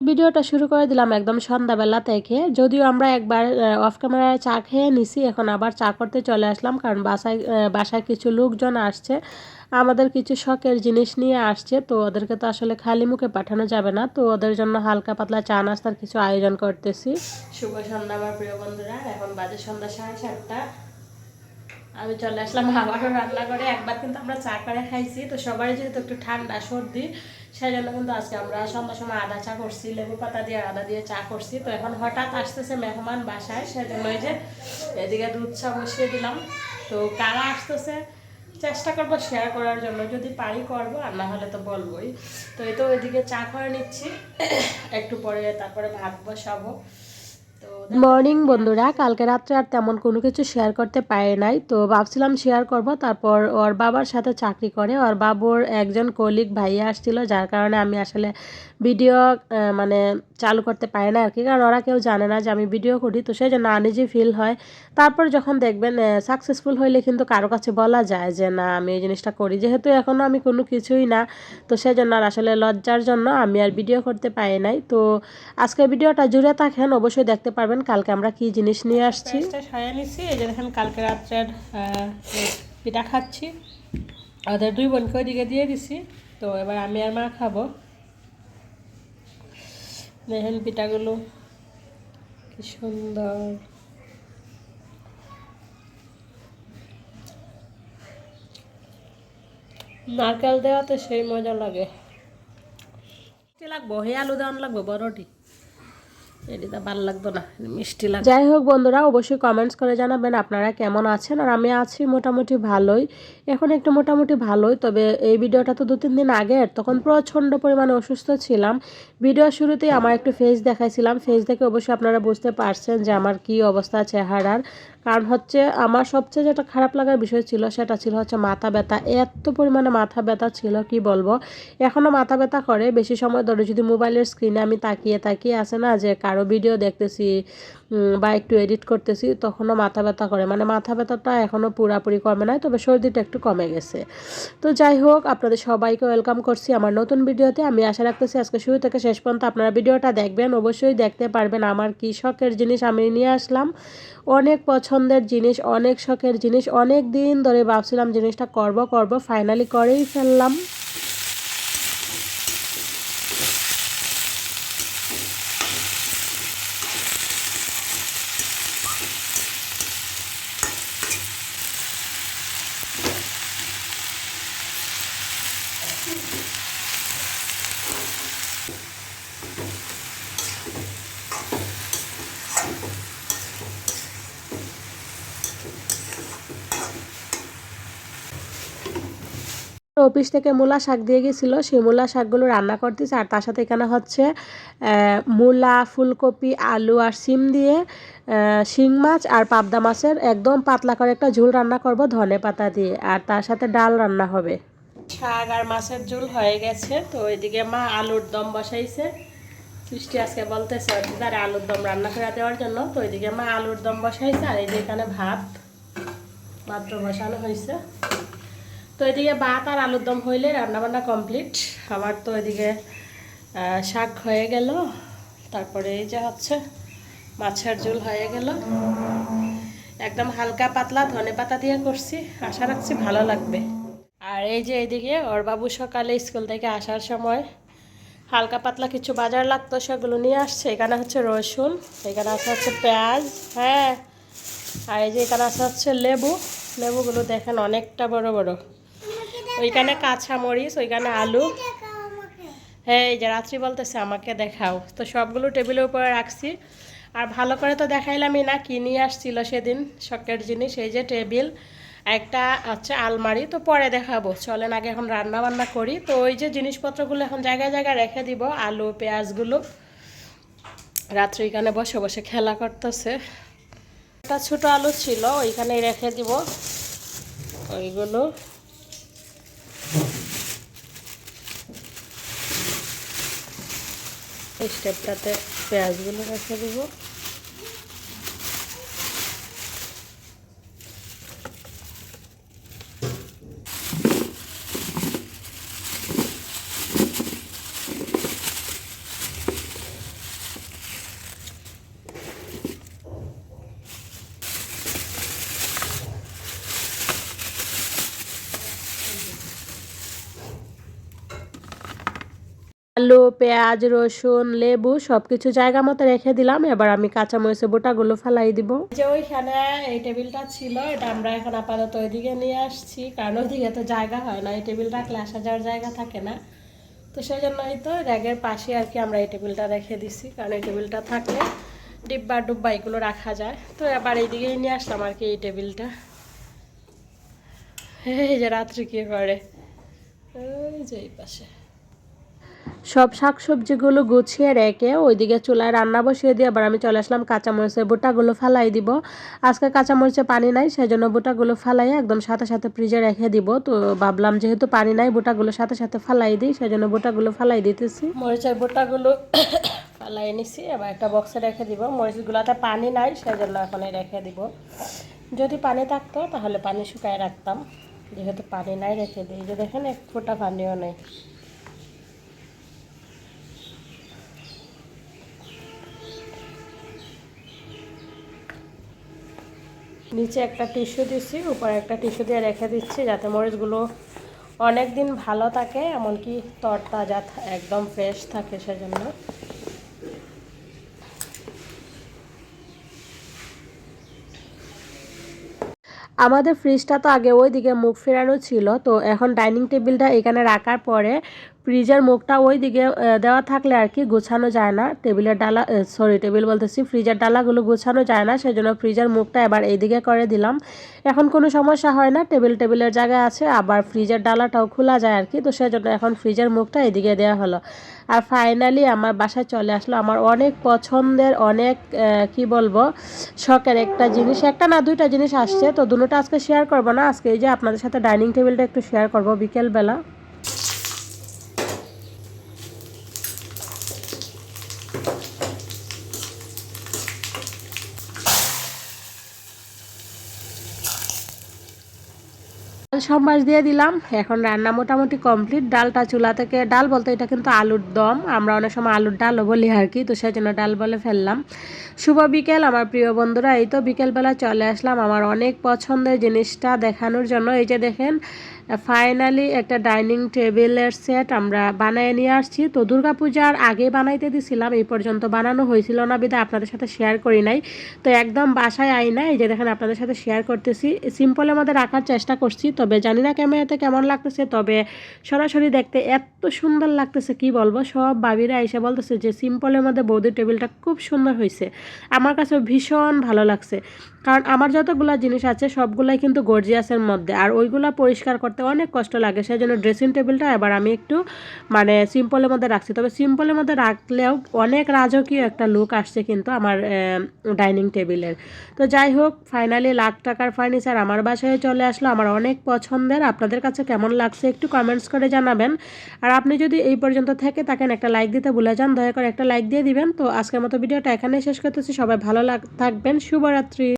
ভিডিওটা শুরু করে দিলাম একদম সন্ধ্যাবেলা থেকে। যদিও আমরা একবার অফ ক্যামেরায় চা খেয়ে নিছি, এখন আবার চা করতে চলে আসলাম, কারণ বাসায় বাসায় কিছু লোকজন আসছে। আমাদের কিছু শখের জিনিস নিয়ে আসছে, তো ওদেরকে তো আসলে খালি মুখে পাঠানো যাবে না, তো ওদের জন্য হালকা পাতলা চা নাস্তার কিছু আয়োজন করতেছি। শুভ সন্ধ্যা আমার প্রিয় বন্ধুরা, এখন বাজে সন্ধ্যা সাড়ে সাতটা। আমি চলে আসলাম, আবারও রান্না করে একবার কিন্তু আমরা চা করে খাইছি, তো সবারই যেহেতু একটু ঠান্ডা সর্দি সেই জন্য কিন্তু আজকে আমরা সন্ধ্যার সময় আদা চা করছি, লেবু পাতা দিয়ে আদা দিয়ে চা করছি। তো এখন হঠাৎ আসতেছে মেহমান বাসায় সেই জন্য যে এদিকে দুধ চা বসিয়ে দিলাম। তো কারা আসতেছে, চেষ্টা করব শেয়ার করার জন্য। যদি পারি করব, আর না হলে তো বলবোই। তো এই তো ওইদিকে চা করে নিচ্ছি। একটু পরে তারপরে ভাত বসাবো। মর্নিং বন্ধুরা, কালকে রাত্রে আর তেমন কোনো কিছু শেয়ার করতে পারে নাই। তো ভাবছিলাম শেয়ার করব, তারপর ওর বাবার সাথে চাকরি করে। ওর বাবুর একজন কলিগ ভাইয়া আসছিল, যার কারণে আমি আসলে ভিডিও মানে চালু করতে পারি না আর কি। কারণ ওরা কেউ জানে না যে আমি ভিডিও করি, তো সেই জন্য আনিজি ফিল হয়। তারপর যখন দেখবেন সাকসেসফুল হইলে কিন্তু কারও কাছে বলা যায় যে, না, আমি এই জিনিসটা করি। যেহেতু এখনও আমি কোনো কিছুই না, তো সেই জন্য আর আসলে লজ্জার জন্য আমি আর ভিডিও করতে পারি নাই। তো আজকে ভিডিওটা জুড়ে থাকেন, অবশ্যই দেখতে পারবেন। কালকে আমরা কি জিনিস নিয়ে আসছি? সায়া নিছি এই যে দেখেন কালকে রাত্রের পিঠা খাচ্ছি। ওদের দুই বোনকে ওইদিকে দিয়ে দিছি তো এবার আমি আর মা খাব। দেখেন পিঠাগুলো কি সুন্দর। নারকেল দেওয়াতে সেই মজা লাগে। লাগবো? হে আলু দেওয়ান লাগবো বড়টি ভালো লাগতো না যাই হোক বন্ধুরা, অবশ্যই কমেন্টস করে জানাবেন আপনারা কেমন আছেন। আর আমি আছি মোটামুটি ভালোই। এখন একটু মোটামুটি ভালোই, তবে এই ভিডিওটা তো দু তিন দিন আগের, তখন প্রচণ্ড পরিমাণে অসুস্থ ছিলাম। ভিডিও শুরুতেই আমার একটু ফেস দেখাইছিলাম। ফেস দেখে অবশ্যই আপনারা বুঝতে পারছেন যে আমার কি অবস্থা, চেহারার। কারণ হচ্ছে আমার সবচেয়ে যেটা খারাপ লাগার বিষয় ছিল সেটা ছিল হচ্ছে মাথা ব্যথা। এত পরিমাণে মাথা ব্যথা ছিল, কি বলব? এখনও মাথা ব্যথা করে, বেশি সময় ধরে যদি মোবাইলের স্ক্রিনে আমি তাকিয়ে তাকিয়ে আসে না যে কারও ভিডিও দেখতেছি বা একটু এডিট করতেছি, তখনও মাথা ব্যথা করে। মানে মাথা ব্যথাটা এখনও পুরাপুরি কমে নাই, তবে সর্দিটা একটু কমে গেছে। তো যাই হোক, আপনাদের সবাইকে ওয়েলকাম করছি আমার নতুন ভিডিওতে আমি আশা রাখতেছি আজকে শুরু থেকে শেষ পর্যন্ত আপনারা ভিডিওটা দেখবেন। অবশ্যই দেখতে পারবেন আমার কি শখের জিনিস আমি নিয়ে আসলাম। অনেক পছন্দের জিনিস, অনেক শখের জিনিস, অনেক দিন ধরে ভাবছিলাম জিনিসটা করব করব ফাইনালি করেই ফেললাম। অফিস থেকে মূলা শাক দিয়ে গেছিল। সেই মূলা শাকগুলো রান্না করতেছে আর তার সাথে এখানে হচ্ছে মূলা, ফুলকপি, আলু আর সিম দিয়ে শিং মাছ আর পাবদা মাছের একদম পাতলা করে একটা ঝোল রান্না করব ধনে পাতা দিয়ে। আর তার সাথে ডাল রান্না হবে। শাক আর মাছের ঝোল হয়ে গেছে, তো ওইদিকে মা আলুর দম বসাইছে। সৃষ্টি আজকে বলতেছে আর আলুর দম রান্না করে দেওয়ার জন্য। তো ওইদিকে মা আলুর দম বসাইছে আর এই যে এখানে ভাত মাত্র বসানো হয়েছে। তো এদিকে ভাত আর আলুর দম হইলে রান্নাবান্না কমপ্লিট। আমার তো এদিকে শাক হয়ে গেল। তারপরে এই যে হচ্ছে মাছের ঝোল হয়ে গেল। একদম হালকা পাতলা ধনে পাতা দিয়ে করছি। আশা রাখছি ভালো লাগবে। আর এই যে এইদিকে ওর বাবু সকালে স্কুল থেকে আসার সময় হালকা পাতলা কিছু বাজার লাগতো, সেগুলো নিয়ে আসছে। এখানে হচ্ছে রসুন, এখানে আছে হচ্ছে পেঁয়াজ হ্যাঁ। আর এই যে এখানে আছে হচ্ছে লেবু। লেবুগুলো দেখেন অনেকটা বড় বড়। ওইখানে কাঁচা মরিচ ওইখানে আলু। হ্যাঁ এই যে রাত্রি বলতেছে আমাকে, দেখাও। তো সবগুলো টেবিলের উপরে রাখছি। আর ভালো করে তো দেখাইলামই না, কি নিয়ে আসছিল সেদিন শখের জিনিস। এই যে টেবিল, একটা হচ্ছে আলমারি। তো পরে দেখাবো। চলেন, আগে এখন রান্না বান্না করি। তো ওই যে জিনিসপত্রগুলো এখন জায়গায় জায়গায় রেখে দিব, আলু, পেঁয়াজগুলো। রাত্রে এখানে বসে বসে খেলা করতেছে। একটা ছোটো আলু ছিল, ওইখানেই রেখে দিব। ওইগুলো স্টেপটাতে পেঁয়াজগুলো রেখে দেবো। আলু, পেঁয়াজ, রসুন, লেবু সবকিছু জায়গা মতো রেখে দিলাম। এবার আমি কাঁচামরিচের বোটাগুলো ফালাই দিব। যে ওইখানে এই টেবিলটা ছিল, এটা আমরা এখন আপাতত ওইদিকে নিয়ে আসছি। কারণ ওইদিকে তো জায়গা হয় না, এই টেবিল রাখলে আসা যাওয়ার জায়গা থাকে না। তো সেই জন্যই তো র্যাগের পাশে আর কি আমরা এই টেবিলটা রেখে দিছি। কারণ এই টেবিলটা থাকলে ডিব্বা ডুব্বা এগুলো রাখা যায়। তো এবার এইদিকেই নিয়ে আসলাম আর কি এই টেবিলটা। এই যে রাত্রি কি করে? ওই যে এই পাশে। সব শাকসবজিগুলো গুছিয়ে রেখে ওইদিকে চুলায় রান্না বসিয়ে দিয়ে আবার আমি চলে আসলাম কাঁচামরিচের বুটাগুলো ফালাই দিব। আজকে কাঁচামরিচে পানি নাই সেই জন্য বুটাগুলো ফালাই একদম সাথে সাথে ফ্রিজে রেখে দিব। তো ভাবলাম যেহেতু পানি নাই, বুটাগুলো সাথে সাথে ফালাই দিই সেই জন্য বুটাগুলো ফালাই দিতেছি। মরিচের বুটাগুলো ফালাই নিছি, এবার একটা বক্সে রেখে দিব। মরিচগুলোতে পানি নাই সেই জন্য এখন রেখে দিব। যদি পানি থাকতো, তাহলে পানি শুকায় রাখতাম। যেহেতু পানি নাই, রেখে দিই। যে দেখেন, এক ফোঁটা পানিও নেই। নিচে একটা টিস্যু দিচ্ছি উপরে একটা টিস্যু দিয়ে রেখে দিচ্ছি যাতে মরিচগুলো অনেক দিন ভালো থাকে, এমনকি তরতাজা একদম ফ্রেশ থাকে সেজন্য। আমাদের ফ্রিজটা তো আগে ওই দিকে মুখ ফেরানো ছিল, তো এখন ডাইনিং টেবিলটা এখানে রাখার পরে ফ্রিজের মুখটা ওই দিকে দেওয়া থাকলে আর কি গোছানো যায় না। টেবিলের ডালা সরি টেবিল বলতেছি, ফ্রিজের ডালাগুলো গোছানো যায় না সেই জন্য ফ্রিজের মুখটা এবার এইদিকে করে দিলাম। এখন কোনো সমস্যা হয় না, টেবিল টেবিলের জায়গায় আছে, আবার ফ্রিজের ডালাটাও খোলা যায় আর কি, তো সেই জন্য এখন ফ্রিজের মুখটা এদিকে দেওয়া হলো। আর ফাইনালি আমার বাসায় চলে আসলো আমার অনেক পছন্দের, অনেক কি বলব, শখের একটা জিনিস। একটা না দুইটা জিনিস আসছে, তো দুটোটা আজকে শেয়ার করব না, আজকে এই যে আপনাদের সাথে ডাইনিং টেবিলটা একটু শেয়ার করব বিকেলবেলা। সব মাছ দিয়ে দিলাম। এখন রান্না মোটামুটি কমপ্লিট ডালটা চুলা থেকে, ডাল বলতে এটা কিন্তু আলুর দম। আমরা অনেক সময় আলুর ডালও বলি আর কি, তো সেই জন্য ডাল বলে ফেললাম। শুভ বিকেল আমার প্রিয় বন্ধুরা। এই তো বিকেলবেলা চলে আসলাম আমার অনেক পছন্দের জিনিসটা দেখানোর জন্য। এই যে দেখেন ফাইনালি একটা ডাইনিং টেবিলের সেট আমরা বানিয়ে নিয়ে আসছি। তো দুর্গাপূজার আগে বানাইতে দিছিলাম, এই পর্যন্ত বানানো হয়েছিল না বিধা আপনাদের সাথে শেয়ার করি নাই। তো একদম বাসায় আই না এই যে দেখেন আপনাদের সাথে শেয়ার করতেছি। সিম্পলের মধ্যে রাখার চেষ্টা করছি, তবে জানি না ক্যামেরাতে কেমন লাগতেছে, তবে সরাসরি দেখতে এত সুন্দর লাগতেছে, কি বলব? সব বাবিরা এসে বলতেছে যে সিম্পলের মধ্যে বৌদির টেবিলটা খুব সুন্দর হয়েছে। আমার কাছে ভীষণ ভালো লাগছে। কারণ আমার যতগুলো জিনিস আছে, সবগুলাই কিন্তু গর্জিয়াসের মধ্যে, আর ওইগুলো পরিষ্কার করতে অনেক কষ্ট লাগে সেই জন্য ড্রেসিং টেবিলটা এবার আমি একটু মানে সিম্পলের মধ্যে রাখছি। তবে সিম্পলের মধ্যে রাখলেও অনেক রাজকীয় একটা লুক আসছে কিন্তু আমার ডাইনিং টেবিলের তো যাই হোক ফাইনালি লাখ টাকার ফার্নিচার আমার বাসায় চলে আসলো, আমার অনেক পছন্দের। আপনাদের কাছে কেমন লাগছে একটু কমেন্টস করে জানাবেন। আর আপনি যদি এই পর্যন্ত থেকে থাকেন, একটা লাইক দিতে ভুলে যান, দয়া করে একটা লাইক দিয়ে দিবেন। তো আজকের মতো ভিডিওটা এখানেই শেষ করতেছি। সবাই ভালো লাগ, থাকবেন। শুভরাত্রি।